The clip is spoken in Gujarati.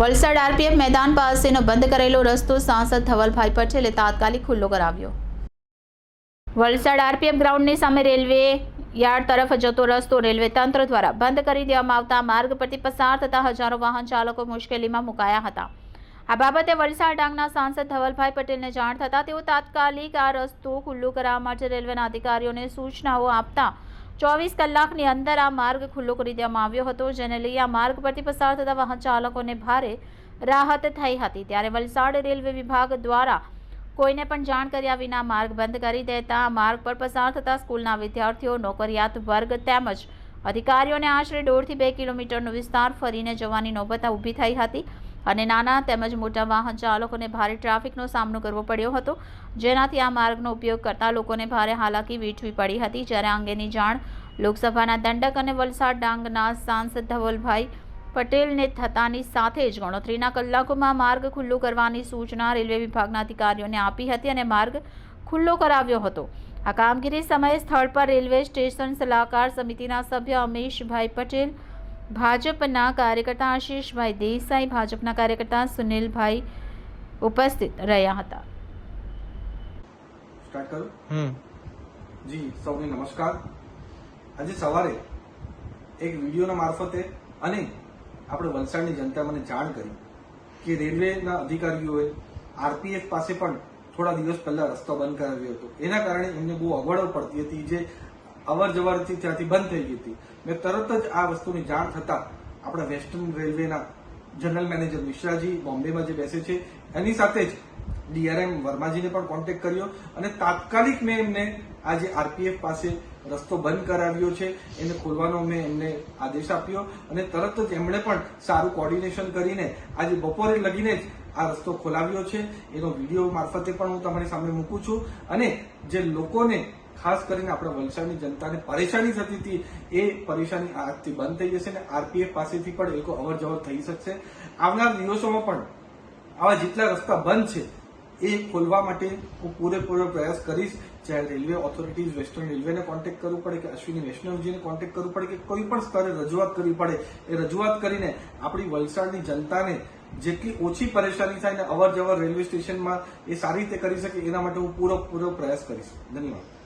વલસાડ આરપીએફ મેદાન પાસેનો બંધ કરેલો રસ્તો સાંસદ ધવલભાઈ પટેલે તાત્કાલિક ખુલ્લો કરાવ્યો. વલસાડ આરપીએફ ગ્રાઉન્ડની સામે રેલવે યાર્ડ તરફ જતો રસ્તો રેલવે તંત્ર દ્વારા બંધ કરી દેવામાં આવતા માર્ગ પરથી પસાર થતા હજારો વાહન ચાલકો મુશ્કેલીમાં મુકાયા હતા. આ બાબતે વલસાડ ડાંગના સાંસદ ધવલભાઈ પટેલને જાણ થતાં તેઓ તાત્કાલિક આ રસ્તો ખુલ્લો કરાવવા માટે રેલવેના અધિકારીઓને સૂચનાઓ આપતા ચોવીસ કલાકની અંદર આ માર્ગ ખુલ્લો કરી દેવામાં આવ્યો હતો, જેને લઈ આ માર્ગ પરથી પસાર થતા વાહન ચાલકોને ભારે રાહત થઈ હતી. ત્યારે વલસાડ રેલવે વિભાગ દ્વારા કોઈને પણ જાણ કર્યા વિના માર્ગ બંધ કરી દેતા માર્ગ પર પસાર થતા સ્કૂલના વિદ્યાર્થીઓ, નોકરિયાત વર્ગ તેમજ અધિકારીઓને આશરે દોઢથી બે કિલોમીટરનો વિસ્તાર ફરીને જવાની નોબત ઊભી થઈ હતી. અને નાના તેમજ મોટા વાહન ચાલકોને ભારે ટ્રાફિકનો સામનો કરવો પડ્યો હતો. જેનાથી આ માર્ગનો ઉપયોગ કરતા લોકોને ભારે હાલાકી વેઠવી પડી હતી. જ્યારે અંગેની જાણ લોકસભાના દંડક અને વલસાડ ડાંગના સાંસદ ધવલભાઈ પટેલને થતાની સાથે જ ગણતરીના કલાકોમાં માર્ગ ખુલ્લો કરવાની સૂચના રેલવે વિભાગના અધિકારીઓને આપી હતી અને માર્ગ ખુલ્લો કરાવ્યો હતો. આ કામગીરી સમયે સ્થળ પર રેલવે સ્ટેશન સલાહકાર સમિતિના સભ્ય અમીશભાઈ પટેલ ભાજપના કાર્યકર્તા આશીષભાઈ દેસાઈ ભાજપના કાર્યકર્તા સુનિલભાઈ ઉપસ્થિત રહ્યા હતા. સ્ટાર્ટ કરું. હમ. જી સૌને નમસ્કાર. આજે સવારે એક વિડીયોના મારફતે અને આપણે વલસાડની જનતા મને જાણ કરી કે રેલવેના અધિકારીઓએ આરપીએફ પાસે પણ થોડા દિવસ પહેલા રસ્તો બંધ કરાવ્યો હતો. એના કારણે એમને બહુ અગવડો પડતી હતી. જે અવર જવરથી ત્યાંથી બંધ થઈ ગઈ હતી. મેં તરત જ આ વસ્તુની જાણ થતા આપણા વેસ્ટર્ન રેલવેના જનરલ મેનેજર મિશ્રાજી બોમ્બેમાં જે બેસે છે, એની સાથે જ ડીઆરએમ વર્માજીને પણ કોન્ટેક્ટ કર્યો અને તાત્કાલિક મેં એમને આજે આરપીએફ પાસે રસ્તો બંધ કરાવ્યો છે. એને ખોલવાનો મેં એમને આદેશ આપ્યો અને તરત જ એમણે પણ સારું કોર્ડિનેશન કરીને આજે બપોરે લગીને જ આ રસ્તો ખોલાવ્યો છે. એનો વીડિયો મારફતે પણ હું તમારી સામે મૂકું છું અને જે લોકોને ખાસ કરીને આપણે વલસાડની જનતાને પરેશાની થતી હતી. એ પરેશાની આજથી બંધ થઈ જશે અને આરપીએફ પાસેથી પણ એ લોકો અવર જવર થઈ શકશે. આવનાર દિવસોમાં પણ આવા જેટલા રસ્તા બંધ છે, એ ખોલવા માટે હું પૂરેપૂરો પ્રયાસ કરીશ. ચાહે રેલવે ઓથોરિટીઝ વેસ્ટર્ન રેલવેને કોન્ટેક્ટ કરવું પડે કે અશ્વિની વૈષ્ણવજીને કોન્ટેક્ટ કરવું પડે કે કોઈ પણ સ્તરે રજૂઆત કરવી પડે, એ રજૂઆત કરીને આપણી વલસાડની જનતાને જેટલી ઓછી પરેશાની થાય ને અવર જવર રેલવે સ્ટેશનમાં એ સારી રીતે કરી શકે એના માટે હું પૂરો પૂરો પ્રયાસ કરીશ. ધન્યવાદ.